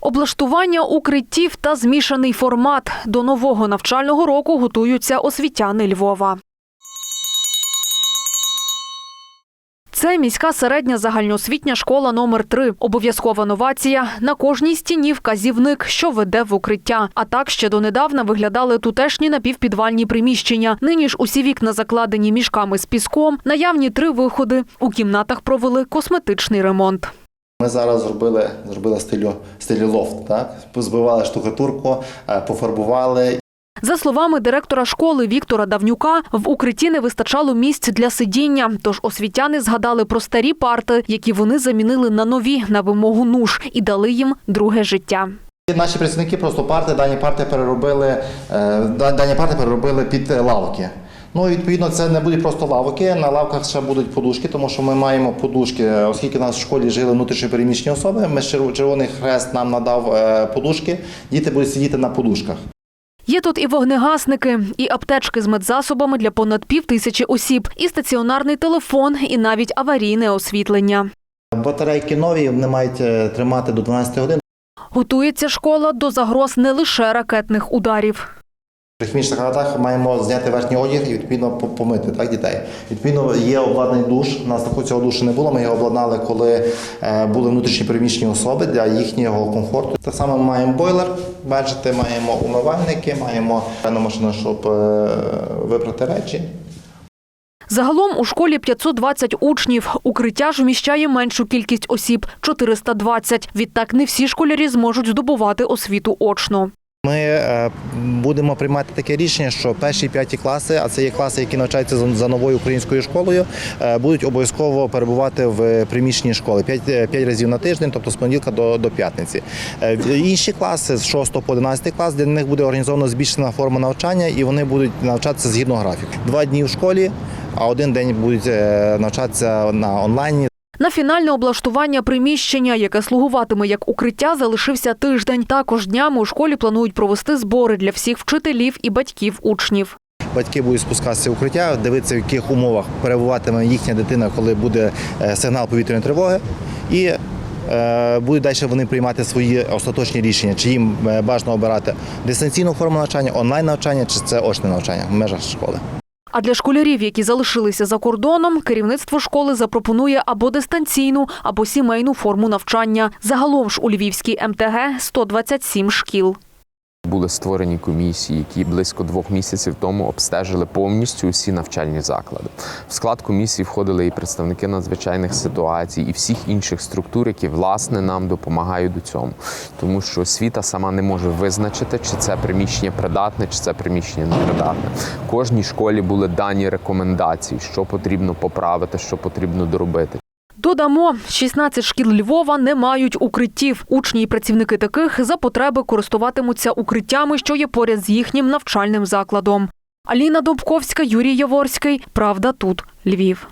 Облаштування укриттів та змішаний формат. До нового навчального року готуються освітяни Львова. Це міська середня загальноосвітня школа номер 3 Обов'язкова новація. На кожній стіні вказівник, що веде в укриття. А так ще донедавна виглядали тутешні напівпідвальні приміщення. Нині ж усі вікна закладені мішками з піском. Наявні три виходи. У кімнатах провели косметичний ремонт. Ми зараз зробили, зробили стилю, стилі лофт, так? Позбивали штукатурку, е, пофарбували За словами директора школи Віктора Давнюка, в укритті не вистачало місць для сидіння. Тож освітяни згадали про старі парти, які вони замінили на нові на вимогу нуж і дали їм друге життя. Наші працівники просто парти, дані парти переробили, е, дані парти переробили під лавки. Ну, і, відповідно, це не будуть просто лавки. На лавках ще будуть подушки, тому що ми маємо подушки, оскільки в нас в школі жили внутрішньопереміщені особи. Ми Червоний Хрест нам надав е, подушки. Діти будуть сидіти на подушках. Є тут і вогнегасники, і аптечки з медзасобами для понад пів тисячі осіб, і стаціонарний телефон, і навіть аварійне освітлення. Батарейки нові, вони мають е, тримати до 12 годин. Готується школа до загроз не лише ракетних ударів. При хімічних халатах маємо зняти верхній одяг і відповідно помити так, дітей. Відповідно, є обладнаний душ. У нас такого цього душу не було. Ми його обладнали, коли е, були внутрішні переміщені особи для їхнього комфорту. Так само ми маємо бойлер, бачите, маємо умивальники, маємо певну машину, щоб е, випрати речі. Загалом у школі 520 учнів. Укриття ж вміщає меншу кількість осіб 420. Відтак не всі школярі зможуть здобувати освіту очно. Ми е, будемо приймати таке рішення, що перші п'яті класи, а це є класи, які навчаються за- новою українською школою, е, будуть обов'язково перебувати в приміщенні школи 5, п'ять разів на тиждень, тобто з понеділка до, до п'ятниці. Е, Інші класи з 6 по 11 клас, для них буде організовано збільшена форма навчання, і вони будуть навчатися згідно графіку. Два дні в школі, а один день будуть е, навчатися на онлайні. На фінальне облаштування приміщення, яке слугуватиме як укриття, залишився тиждень. Також днями у школі планують провести збори для всіх вчителів і батьків учнів. Батьки будуть спускатися в укриття, дивитися, в яких умовах перебуватиме їхня дитина, коли буде е, сигнал повітряної тривоги, і е, будуть далі вони приймати свої остаточні рішення, чи їм е, бажано обирати дистанційну форму навчання, онлайн навчання, чи це очне навчання в межах школи. А для школярів, які залишилися за кордоном, керівництво школи запропонує або дистанційну, або сімейну форму навчання. Загалом ж у Львівській МТГ 127 шкіл. Були створені комісії, які близько двох місяців тому обстежили повністю усі навчальні заклади. В склад комісії входили і представники надзвичайних ситуацій, і всіх інших структур, які власне нам допомагають до цьому, тому що освіта сама не може визначити, чи це приміщення придатне, чи це приміщення непридатне. Кожній школі були дані рекомендації, що потрібно поправити, що потрібно доробити. Додамо, 16 шкіл Львова не мають укриттів. Учні і працівники таких за потреби користуватимуться укриттями, що є поряд з їхнім навчальним закладом. Аліна Добковська, Юрій Яворський. Правда тут Львів.